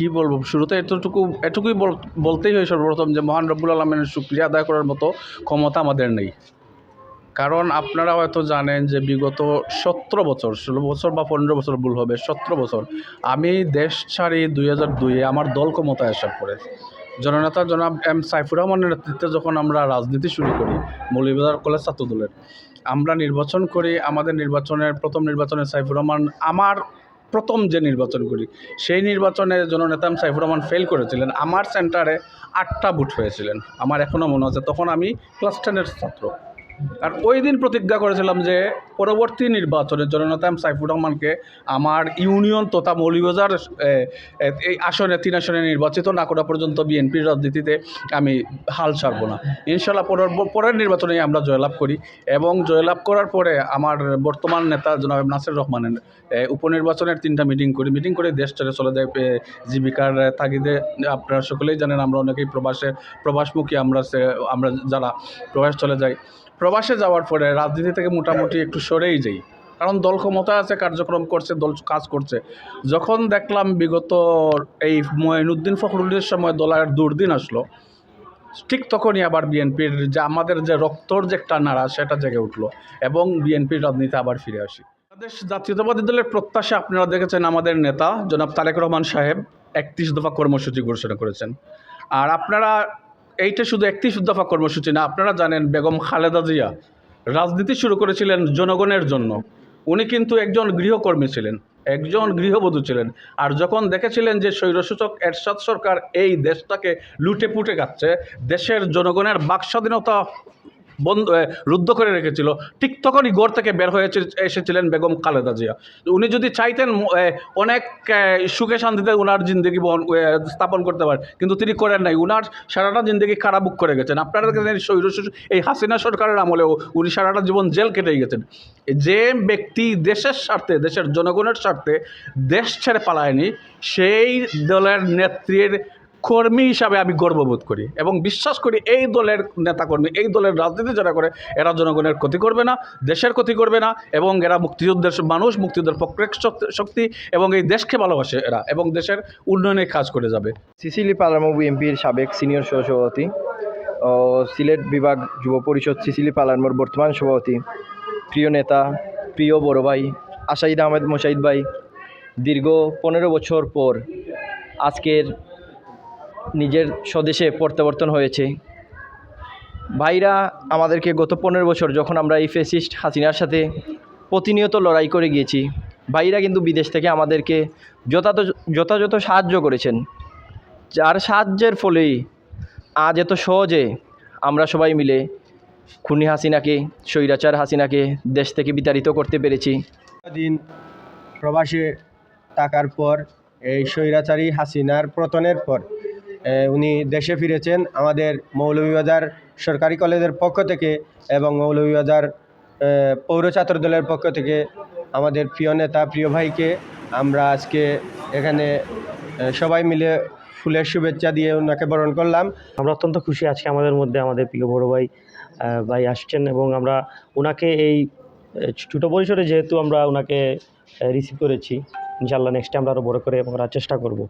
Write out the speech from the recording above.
কী বলব? শুরুতে এতটুকু, এটুকুই বল- বলতেই হয় সর্বপ্রথম যে মহান রব্বুল আলমের শুক্রিয়া আদায় করার মতো ক্ষমতা আমাদের নেই। কারণ আপনারা হয়তো জানেন যে বিগত সতেরো বছর, ষোলো বছর বা পনেরো বছর ভুল হবে, সতেরো বছর আমি দেশ ছাড়ি দুই হাজার দুইয়ে আমার দল ক্ষমতায় আসার পরে। জননেতা জনাব এম সাইফুর রহমানের নেতৃত্বে যখন আমরা রাজনীতি শুরু করি, মৌলভীবাজার কলেজ ছাত্রদলের, আমরা নির্বাচন করি, আমাদের নির্বাচনের, প্রথম নির্বাচনে সাইফুর রহমান আমার প্রথম যে নির্বাচন করি সেই নির্বাচনে জননেতা সাইফুর রহমান ফেল করেছিলেন। আমার সেন্টারে আটটা বুথ হয়েছিলেন। আমার এখনও মনে আছে, তখন আমি ক্লাস টেনের ছাত্র। আর ওই দিন প্রতিজ্ঞা করেছিলাম যে পরবর্তী নির্বাচনে জননেতা এম সাইফুর রহমানকে আমার ইউনিয়ন তথা মৌলিবাজার এই আসনে, তিন আসনে নির্বাচিত না করা পর্যন্ত বিএনপির রাজনীতিতে আমি হাল ছাড়বো না। ইনশাল্লাহ পরের পরের নির্বাচনে আমরা জয়লাভ করি এবং জয়লাভ করার পরে আমার বর্তমান নেতা জনাব নাসির রহমানের উপনির্বাচনের তিনটা মিটিং করি। মিটিং করে দেশ ছেড়ে চলে যায় জীবিকার তাগিদে। আপনারা সকলেই জানেন আমরা অনেকেই প্রবাসে, প্রবাসমুখী আমরা আমরা যারা প্রবাস চলে যাই প্রবাসে যাওয়ার পরে রাজনীতি থেকে মোটামুটি একটু সরেই যাই। কারণ দল ক্ষমতা আছে, কার্যক্রম করছে, দল কাজ করছে। যখন দেখলাম বিগত এই মঈনুদ্দিন ফখরুলের সময় দলের দুর্দিন আসলো, ঠিক তখনই আবার বিএনপির যে আমাদের যে রক্তর যে একটা নাড়া, সেটা জেগে উঠল এবং বিএনপির রাজনীতি আবার ফিরে আসি। বাংলাদেশ জাতীয়তাবাদী দলের প্রত্যাশা আপনারা দেখেছেন আমাদের নেতা জনাব তারেক রহমান সাহেব একত্রিশ দফা কর্মসূচি ঘোষণা করেছেন। আর আপনারা এইটা শুধু একটি দফা কর্মসূচি না, আপনারা জানেন বেগম খালেদা জিয়া রাজনীতি শুরু করেছিলেন জনগণের জন্য। উনি কিন্তু একজন গৃহকর্মী ছিলেন, একজন গৃহবধূ ছিলেন। আর যখন দেখেছিলেন যে স্বৈরসূচক এরশাদ সরকার এই দেশটাকে লুটে পুটে খাচ্ছে, দেশের জনগণের বাকস্বাধীনতা বন্ধ রুদ্ধ করে রেখেছিল। ঠিক তখনই গড় থেকে বের হয়ে এসেছিলেন বেগম খালেদা জিয়া। উনি যদি চাইতেন অনেক সুখে শান্তিতে ওনার জিন্দগি বহন স্থাপন করতে পারেন। কিন্তু তিনি করেন নাই। উনার সারাটা জিন্দগি কারাবুক করে গেছেন। আপনারা এই হাসিনা সরকারের আমলেও উনি সারাটা জীবন জেল কেটে গেছেন। যে ব্যক্তি দেশের স্বার্থে, দেশের জনগণের স্বার্থে দেশ ছেড়ে পালায়নি, সেই দলের নেত্রীর কর্মী হিসাবে আমি গর্ববোধ করি এবং বিশ্বাস করি এই দলের নেতাকর্মী, এই দলের রাজনীতি যারা করে, এরা জনগণের ক্ষতি করবে না, দেশের ক্ষতি করবে না এবং এরা মুক্তিযুদ্ধের মানুষ, মুক্তিযুদ্ধের প্রক্রিয়া শক্তি এবং এই দেশকে ভালোবাসে এরা এবং দেশের উন্নয়নে কাজ করে যাবে। সিসিলি পালামো বিএনপির সাবেক সিনিয়র সহসভাপতি ও সিলেট বিভাগ যুব পরিষদ সিসিলি পালামোর বর্তমান সভাপতি, প্রিয় নেতা, প্রিয় বড় ভাই আশাহিদ আহমেদ মোশাইদ ভাই, দীর্ঘ পনেরো বছর পর আজকের নিজের স্বদেশে প্রত্যাবর্তন হয়েছে। ভাইরা আমাদেরকে গত পনেরো বছর যখন আমরা এই ফেসিস্ট হাসিনার সাথে প্রতিনিয়ত লড়াই করে গিয়েছি, ভাইরা কিন্তু বিদেশ থেকে আমাদেরকে যথাযথ যথাযথ সাহায্য করেছেন। যার সাহায্যের ফলেই আজ এত সহজে আমরা সবাই মিলে খুনি হাসিনাকে, স্বৈরাচার হাসিনাকে দেশ থেকে বিতাড়িত করতে পেরেছি। দিন প্রবাসে থাকার পর এই স্বৈরাচারী হাসিনার পতনের পর উনি দেশে ফিরেছেন আমাদের মৌলভীবাজার সরকারি কলেজের পক্ষ থেকে এবং মৌলভীবাজার পৌর ছাত্র দলের পক্ষ থেকে আমাদের প্রিয় নেতা, প্রিয় ভাইকে আমরা আজকে এখানে সবাই মিলে ফুলের শুভেচ্ছা দিয়ে ওনাকে বরণ করলাম। আমরা অত্যন্ত খুশি আজকে আমাদের মধ্যে, আমাদের প্রিয় বড় ভাই ভাই আসছেন এবং আমরা ওনাকে এই ছোটো পরিসরে যেহেতু আমরা ওনাকে রিসিভ করেছি ইনশাল্লাহ নেক্সট টাইম আমরা আরও বড় করে করার চেষ্টা করব।